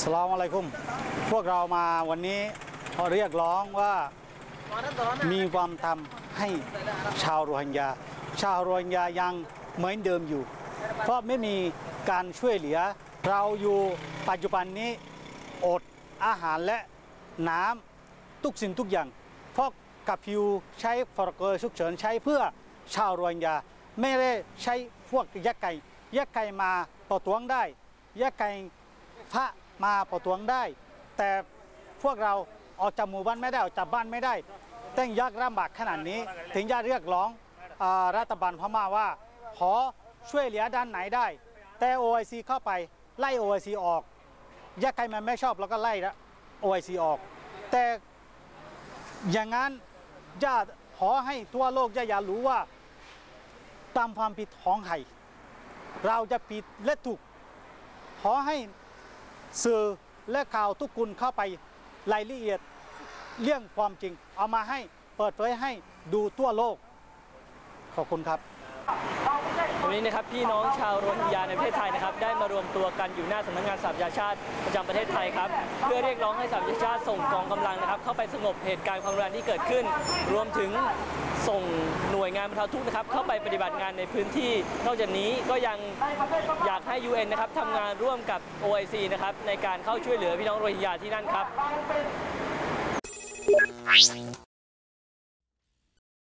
สลามอะลัยกุมพวกเรามาวันนี้เรียกร้องว่ามีความทำให้ชาวโรฮิงญา ชาวโรฮิงญายังเหมือนเดิมอยู่ เพราะไม่มีการช่วยเหลือ เราอยู่ปัจจุบันนี้อดอาหารและน้ำทุกสิ่งทุกอย่าง เพราะกับฟิวใช้ฟอร์เกอร์ฉุกเฉินใช้เพื่อชาวโรฮิงญา ไม่ได้ใช้พวกยักษ์ไก่ ยกไก่มาประท้วงได้ยกไก่พระมาประท้วงได้ แต่พวกเราออกจากหมู่บ้านไม่ได้ออกจากบ้านไม่ได้ต้องยากลำบากขนาดนี้ ถึงจะเรียกร้องรัฐบาลพม่าว่า ขอช่วยเหลือด้านไหนได้ แต่ OIC เข้าไปไล่ OIC ออกยาใครมันไม่ชอบแล้วก็ไล่ละ OIC ออก แต่อย่างนั้นจะขอให้ทั่วโลกจะอย่ารู้ว่าตามความผิดของใคร เราจะผิดและถูก ขอให้สื่อและข่าวทุกคนเข้าไปรายละเอียดเรื่องความจริง เอามาให้เปิดเผยให้ดูทั่วโลก ขอบคุณครับ วันนี้นะครับพี่น้องชาวโรฮิงญาในประเทศไทยนะครับ ได้มารวมตัวกันอยู่หน้าสำนักงานสหประชาชาติประจำประเทศไทยครับ เพื่อเรียกร้องให้สหประชาชาติส่งกองกำลังนะครับ เข้าไปสงบเหตุการณ์ความรุนแรงที่เกิดขึ้น รวมถึงส่งหน่วยงานบรรเทาทุกข์นะครับ เข้าไปปฏิบัติงานในพื้นที่ นอกจากนี้ก็ยังอยากให้ UN นะครับทำงานร่วมกับ OIC นะครับในการเข้าช่วยเหลือพี่น้องโรฮิงญาที่นั่นครับ